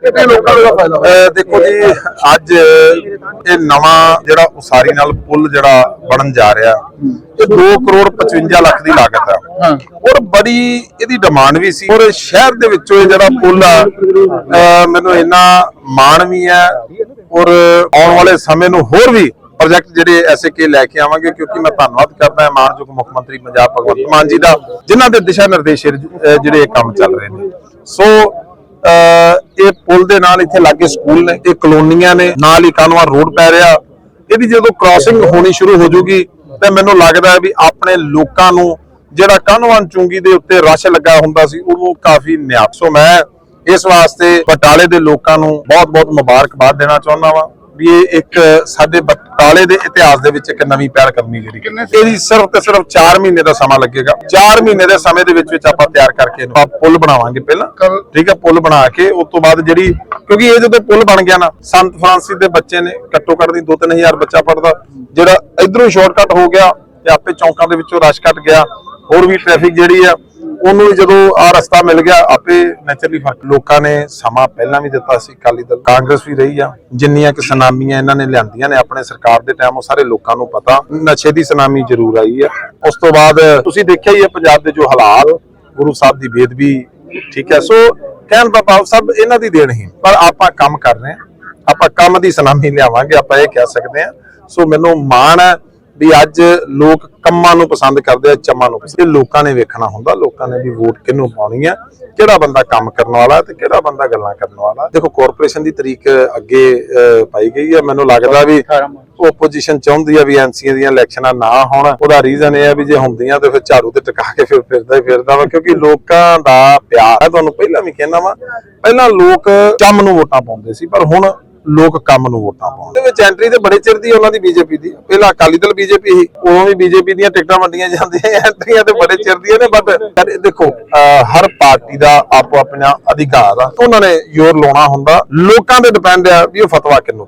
ਕਿੰਨੇ ਲੋਕਾਂ ਦਾ ਫਾਇਦਾ ਹੋਇਆ ਅਹ ਦੇਖੋ ਜੀ ਅੱਜ ਇਹ ਨਵਾਂ ਜਿਹੜਾ ਉਸਾਰੀ ਨਾਲ ਪੁਲ ਜਿਹੜਾ ਬਣਨ ਜਾ ਰਿਹਾ ਇਹ 2 ਕਰੋੜ 55 ਲੱਖ ਦੀ ਲਾਗਤ ਹਾਂ। ਔਰ ਬੜੀ ਇਹਦੀ ਡਿਮਾਂਡ ਵੀ ਸੀ। ਔਰ ਸ਼ਹਿਰ ਦੇ ਵਿੱਚੋਂ ਇਹ ਜਿਹੜਾ ਪੁਲ ਆ ਮੈਨੂੰ ਇੰਨਾ ਮਾਣ ਵੀ ਹੈ। ਔਰ ਆਉਣ ਵਾਲੇ ਸਮੇਂ ਨੂੰ ਹੋਰ ਵੀ ਪ੍ਰੋਜੈਕਟ ਜਿਹੜੇ ਐਸੇ ਕੇ ਲੈ ਕੇ ਆਵਾਂਗੇ ਕਿਉਂਕਿ ਮੈਂ ਧੰਨਵਾਦ ਕਰਦਾ ਹਾਂ ਮਾਨਯੋਗ ਮੁੱਖ ਮੰਤਰੀ ਪੰਜਾਬ ਭਗਵੰਤ ਮਾਨ ਜੀ ਦਾ ਜਿਨ੍ਹਾਂ ਦੇ ਦਿਸ਼ਾ ਨਿਰਦੇਸ਼ ਜਿਹੜੇ ਕੰਮ ਚੱਲ ਰਹੇ ਨੇ। ਸੋ ਇਹ ਪੁਲ ਦੇ ਨਾਲ ਇੱਥੇ ਲਾਗੇ ਸਕੂਲ ਨੇ, ਇਹ ਕਲੋਨੀਆਂ ਨੇ, ਨਾਲ ਹੀ ਕਾਨਵਾ ਰੋਡ ਪੈ ਰਿਹਾ। ਇਹਦੀ ਜਦੋਂ ਕ੍ਰਾਸਿੰਗ ਹੋਣੀ ਸ਼ੁਰੂ ਹੋ ਜੂਗੀ, ਤੇ ਮੈਨੂੰ ਲੱਗਦਾ ਹੈ ਵੀ ਆਪਣੇ ਲੋਕਾਂ ਨੂੰ ਜਿਹੜਾ ਕਾਨਵਾਨ ਚੁੰਗੀ ਦੇ ਉੱਤੇ ਰਸ਼ ਲੱਗਾ ਹੁੰਦਾ ਸੀ, ਉਹ ਕਾਫੀ ਨਿਆਪ ਸੋ ਮੈਂ ਇਸ ਵਾਸਤੇ ਬਟਾਲੇ ਦੇ ਲੋਕਾਂ ਨੂੰ ਬਹੁਤ-ਬਹੁਤ ਮੁਬਾਰਕਬਾਦ ਦੇਣਾ ਚਾਹੁੰਦਾ ਵਾਂ। ਵੀ ਇਹ ਇੱਕ ਸਾਡੇ ਬਟਾਲੇ ਦੇ ਇਤਿਹਾਸ ਦੇ ਵਿੱਚ ਇੱਕ ਨਵੀਂ ਪਹਿਲ ਕਦਮੀ ਜਿਹੜੀ ਇਹਦੀ ਸਿਰਫ ਤੇ ਸਿਰਫ 4 ਮਹੀਨੇ ਦਾ ਸਮਾਂ ਲੱਗੇਗਾ। 4 ਮਹੀਨੇ ਦੇ ਸਮੇਂ ਦੇ ਵਿੱਚ ਵਿੱਚ ਆਪਾਂ ਤਿਆਰ ਕਰਕੇ ਇਹਨੂੰ ਆਪਾਂ ਪੁਲ ਬਣਾਵਾਂਗੇ ਪਹਿਲਾਂ। ਠੀਕ ਹੈ ਪੁਲ ਬਣਾ ਕੇ ਉਸ ਤੋਂ ਬਾਅਦ ਜਿਹੜੀ ਕਿਉਂਕਿ ਇਹ ਜਦੋਂ ਪੁਲ ਬਣ ਗਿਆ ਨਾ ਸੰਤ ਫਰਾਂਸਿਸ ਦੇ ਬੱਚੇ ਨੇ ਘੱਟੋ ਘੱਟ ਦੀ 2-3000 ਬੱਚਾ ਪੜਦਾ ਜਿਹੜਾ ਇਧਰੋਂ ਸ਼ਾਰਟਕਟ ਹੋ ਗਿਆ ਤੇ ਆਪੇ ਚੌਂਕਾਂ ਦੇ ਵਿੱਚੋਂ ਰਸ਼ ਘਟ ਗਿਆ। ਹੋਰ ਵੀ ਟ੍ਰੈਫਿਕ ਜਿਹੜੀ ਆ ਉਹਨੂੰ ਜਦੋਂ ਆ ਰਸਤਾ ਮਿਲ ਗਿਆ, ਆਪੇ ਨੇਚਰਲੀ ਫ਼ਰਕ ਲੋਕਾਂ ਨੇ ਸਮਾਂ ਪਹਿਲਾਂ ਵੀ ਦਿੱਤਾ ਸੀ, ਅਕਾਲੀ ਦਲ। ਕਾਂਗਰਸ ਵੀ ਰਹੀ ਆ। ਜਿੰਨੀਆਂ ਕਿ ਸੁਨਾਮੀਆਂ ਇਹਨਾਂ ਨੇ ਲਿਆਂਦੀਆਂ ਨੇ ਆਪਣੇ ਸਰਕਾਰ ਦੇ ਟਾਈਮ ਉਹ ਸਾਰੇ ਲੋਕਾਂ ਨੂੰ ਪਤਾ। ਨਸ਼ੇ ਦੀ ਸੁਨਾਮੀ ਜ਼ਰੂਰ ਆਈ ਆ। ਉਸ ਤੋਂ ਬਾਅਦ ਤੁਸੀਂ ਦੇਖਿਆ ਹੀ ਹੈ ਪੰਜਾਬ ਦੇ ਜੋ ਹਾਲਾਤ, ਗੁਰੂ ਸਾਹਿਬ ਦੀ ਬੇਦਬੀ ਠੀਕ ਹੈ ਸੋ ਕਹਿਣ ਦਾ ਭਾਵ ਸਭ ਇਹਨਾਂ ਦੀ ਦੇਣ ਹੀ। ਪਰ ਆਪਾਂ ਕੰਮ ਕਰ ਰਹੇ ਹਾਂ। ਆਪਾਂ ਕੰਮ ਦੀ ਸੁਨਾਮੀ ਲਿਆਵਾਂਗੇ, ਆਪਾਂ ਇਹ ਕਹਿ ਸਕਦੇ ਹਾਂ। ਸੋ ਮੈਨੂੰ ਮਾਣ ਹੈ ਵੀ ਅੱਜ ਲੋਕ ਕੰਮਾਂ ਨੂੰ ਪਸੰਦ ਕਰਦੇ ਆ ਚੰਮਾਂ ਨੂੰ ਇਹ ਲੋਕਾਂ ਨੇ ਵੇਖਣਾ ਹੁੰਦਾ ਲੋਕਾਂ ਨੇ ਵੀ ਵੋਟ ਕਿਹਨੂੰ ਪਾਉਣੀ ਹੈ ਕਿਹੜਾ ਬੰਦਾ ਕੰਮ ਕਰਨ ਵਾਲਾ ਤੇ ਕਿਹੜਾ ਬੰਦਾ ਗੱਲਾਂ ਕਰਨ ਵਾਲਾ। ਦੇਖੋ ਕਾਰਪੋਰੇਸ਼ਨ ਦੀ ਤਰੀਕ ਅੱਗੇ ਪਾਈ ਗਈ ਹੈ ਮੈਨੂੰ ਲੱਗਦਾ ਵੀ ਓਪੋਜੀਸ਼ਨ ਚਾਹੁੰਦੀ ਆ ਵੀ ਐਨਸੀਏ ਦੀਆਂ ਇਲੈਕਸ਼ਨਾਂ ਨਾ ਹੋਣ। ਉਹਦਾ ਰੀਜ਼ਨ ਇਹ ਹੈ ਵੀ ਜੇ ਹੁੰਦੀਆਂ ਤੇ ਫਿਰ ਝਾੜੂ ਤੇ ਟਿਕਾ ਕੇ ਫਿਰ ਫਿਰਦਾ ਹੀ ਫਿਰਦਾ ਵਾ ਕਿਉਂਕਿ ਲੋਕਾਂ ਦਾ ਪਿਆਰ ਹੈ ਤੁਹਾਨੂੰ ਪਹਿਲਾਂ ਵੀ ਕਹਿਣਾ ਵਾ ਪਹਿਲਾਂ ਲੋਕ ਚੰਮ ਨੂੰ ਵੋਟਾਂ ਪਾਉਂਦੇ ਸੀ ਪਰ ਹੁਣ ਲੋਕ ਕੰਮ ਨੂੰ ਵੋਟਾਂ ਪਾਉਂਦੇ ਵਿੱਚ ਐਂਟਰੀ ਤੇ ਬੜੇ ਚਿਰ ਦੀ ਉਹਨਾਂ ਦੀ ਬੀਜੇਪੀ ਦੀ। ਪਹਿਲਾਂ ਅਕਾਲੀ ਦਲ ਬੀਜੇਪੀ ਸੀ ਉਦੋਂ ਵੀ ਬੀਜੇਪੀ ਦੀਆਂ ਟਿਕਟਾਂ ਵੰਡੀਆਂ ਜਾਂਦੀਆਂ ਐਂਟਰੀਆਂ ਤੇ ਬੜੇ ਚਿਰ ਦੀਆਂ ਨੇ ਬਟ ਦੇਖੋ ਅਹ, ਹਰ ਪਾਰਟੀ ਦਾ ਆਪੋ ਆਪਣਾ ਅਧਿਕਾਰ ਆ। ਉਹਨਾਂ ਨੇ ਜ਼ੋਰ ਲਾਉਣਾ ਹੁੰਦਾ ਲੋਕਾਂ ਦੇ ਡਿਪੈਂਡ ਆ ਵੀ ਉਹ ਫਤਵਾ ਕਿੰਨੂੰ